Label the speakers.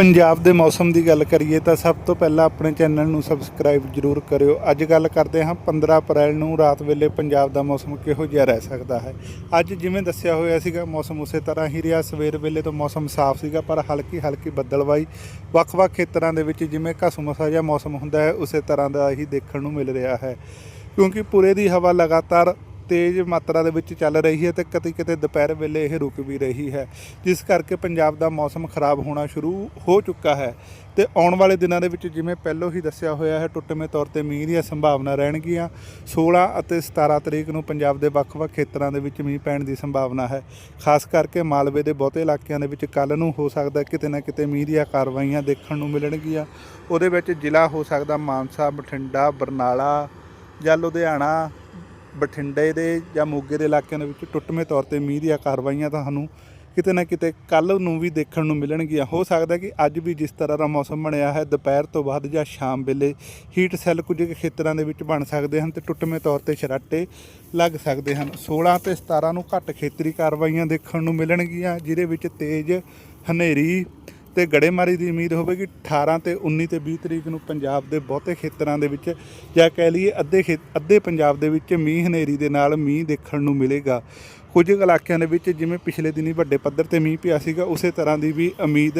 Speaker 1: ਪੰਜਾਬ ਦੇ ਮੌਸਮ ਦੀ ਗੱਲ ਕਰੀਏ ਤਾਂ ਸਭ ਤੋਂ ਪਹਿਲਾਂ ਆਪਣੇ ਚੈਨਲ ਨੂੰ ਸਬਸਕ੍ਰਾਈਬ ਜਰੂਰ ਕਰਿਓ। ਅੱਜ ਗੱਲ ਕਰਦੇ ਹਾਂ 15 ਅਪ੍ਰੈਲ ਨੂੰ ਰਾਤ ਵੇਲੇ ਪੰਜਾਬ ਦਾ ਮੌਸਮ ਕਿਹੋ ਜਿਹਾ ਰਹਿ ਸਕਦਾ ਹੈ। ਅੱਜ ਜਿਵੇਂ ਦੱਸਿਆ ਹੋਇਆ ਸੀਗਾ, ਮੌਸਮ ਉਸੇ ਤਰ੍ਹਾਂ ਹੀ ਰਿਹਾ। ਸਵੇਰ ਵੇਲੇ ਤੋਂ ਮੌਸਮ ਸਾਫ਼ ਸੀਗਾ, ਪਰ ਹਲਕੀ ਹਲਕੀ ਬੱਦਲਵਾਈ ਵੱਖ-ਵੱਖ ਖੇਤਰਾਂ ਦੇ ਵਿੱਚ ਜਿਵੇਂ ਘਸਮਸਾ ਜਿਹਾ ਮੌਸਮ ਹੁੰਦਾ ਹੈ, ਉਸੇ ਤਰ੍ਹਾਂ ਦਾ ਹੀ ਦੇਖਣ ਨੂੰ ਮਿਲ ਰਿਹਾ ਹੈ। ਕਿਉਂਕਿ ਪੂਰੇ ਦੀ ਹਵਾ ਲਗਾਤਾਰ ਤੇਜ਼ ਮਾਤਰਾ ਦੇ ਵਿੱਚ ਚੱਲ ਰਹੀ ਹੈ ਤੇ ਕਦੇ ਕਿਤੇ ਦੁਪਹਿਰ ਵੇਲੇ ਇਹ ਰੁਕ ਵੀ ਰਹੀ ਹੈ, ਜਿਸ ਕਰਕੇ ਪੰਜਾਬ ਦਾ ਮੌਸਮ ਖਰਾਬ ਹੋਣਾ ਸ਼ੁਰੂ ਹੋ ਚੁੱਕਾ ਹੈ। ਤੇ ਆਉਣ ਵਾਲੇ ਦਿਨਾਂ ਦੇ ਵਿੱਚ ਜਿਵੇਂ ਪਹਿਲਾਂ ਹੀ ਦੱਸਿਆ ਹੋਇਆ ਹੈ, ਟੁੱਟਵੇਂ ਤੌਰ ਤੇ ਮੀਂਹ ਦੀਆਂ ਸੰਭਾਵਨਾ ਰਹਿਣਗੀਆਂ। 16 ਅਤੇ 17 ਤਰੀਕ ਨੂੰ ਪੰਜਾਬ ਦੇ ਵੱਖ-ਵੱਖ ਖੇਤਰਾਂ ਦੇ ਵਿੱਚ ਮੀਂਹ ਪੈਣ ਦੀ ਸੰਭਾਵਨਾ ਹੈ। ਖਾਸ ਕਰਕੇ ਮਾਲਵੇ ਦੇ ਬਹੁਤੇ ਇਲਾਕਿਆਂ ਦੇ ਵਿੱਚ ਕੱਲ ਨੂੰ ਹੋ ਸਕਦਾ ਕਿਤੇ ਨਾ ਕਿਤੇ ਮੀਂਹ ਦੀਆਂ ਕਾਰਵਾਈਆਂ ਦੇਖਣ ਨੂੰ ਮਿਲਣਗੀਆਂ। ਉਹਦੇ ਵਿੱਚ ਜ਼ਿਲ੍ਹਾ ਹੋ ਸਕਦਾ ਮਾਨਸਾ, ਬਠਿੰਡਾ, ਬਰਨਾਲਾ ਜਾਂ ਲੁਧਿਆਣਾ ਬਠਿੰਡੇ ਦੇ ਜਾਂ ਮੋਗੇ ਦੇ ਇਲਾਕਿਆਂ ਦੇ ਵਿੱਚ ਟੁੱਟਵੇਂ ਤੌਰ ਤੇ ਮੀਂਹ ਦੀਆਂ ਕਾਰਵਾਈਆਂ ਤੁਹਾਨੂੰ ਕਿਤੇ ਨਾ ਕਿਤੇ ਕੱਲ ਨੂੰ ਵੀ ਦੇਖਣ ਨੂੰ ਮਿਲਣਗੀਆਂ। ਹੋ ਸਕਦਾ ਕਿ ਅੱਜ ਵੀ ਜਿਸ ਤਰ੍ਹਾਂ ਦਾ ਮੌਸਮ ਬਣਿਆ ਹੈ, ਦੁਪਹਿਰ ਤੋਂ ਬਾਅਦ ਜਾਂ ਸ਼ਾਮ ਵੇਲੇ ਹੀਟ ਸੈੱਲ ਕੁਝ ਖੇਤਰਾਂ ਦੇ ਵਿੱਚ ਬਣ ਸਕਦੇ ਹਨ ਤੇ ਟੁੱਟਵੇਂ ਤੌਰ ਤੇ ਸ਼ਰਾਟੇ ਲੱਗ ਸਕਦੇ ਹਨ। 16 ਤੇ 17 ਨੂੰ ਘੱਟ ਖੇਤਰੀ ਕਾਰਵਾਈਆਂ ਦੇਖਣ ਨੂੰ ਮਿਲਣਗੀਆਂ, ਜਿਹਦੇ ਵਿੱਚ ਤੇਜ਼ ਹਨੇਰੀ ਤੇ ਗੜੇਮਾਰੀ ਦੀ ਉਮੀਦ ਹੋਵੇਗੀ 18 ਤੇ 19 ਤੇ 20 ਤਰੀਕ ਨੂੰ ਪੰਜਾਬ ਦੇ ਬਹੁਤੇ ਖੇਤਰਾਂ ਦੇ ਵਿੱਚ ਜਾਂ ਕਹਿ ਲਈਏ ਅੱਧੇ ਖੇ ਅੱਧੇ ਪੰਜਾਬ ਦੇ ਵਿੱਚ ਮੀਂਹ ਹਨੇਰੀ ਦੇ ਨਾਲ ਮੀਂਹ ਦੇਖਣ ਨੂੰ ਮਿਲੇਗਾ। ਕੁਝ ਇਲਾਕਿਆਂ ਦੇ ਵਿੱਚ ਜਿਵੇਂ ਪਿਛਲੇ ਦਿਨੀ ਵੱਡੇ ਪੱਧਰ ਤੇ ਮੀਂਹ ਪਿਆ ਸੀਗਾ, ਉਸੇ ਤਰ੍ਹਾਂ ਦੀ ਵੀ ਉਮੀਦ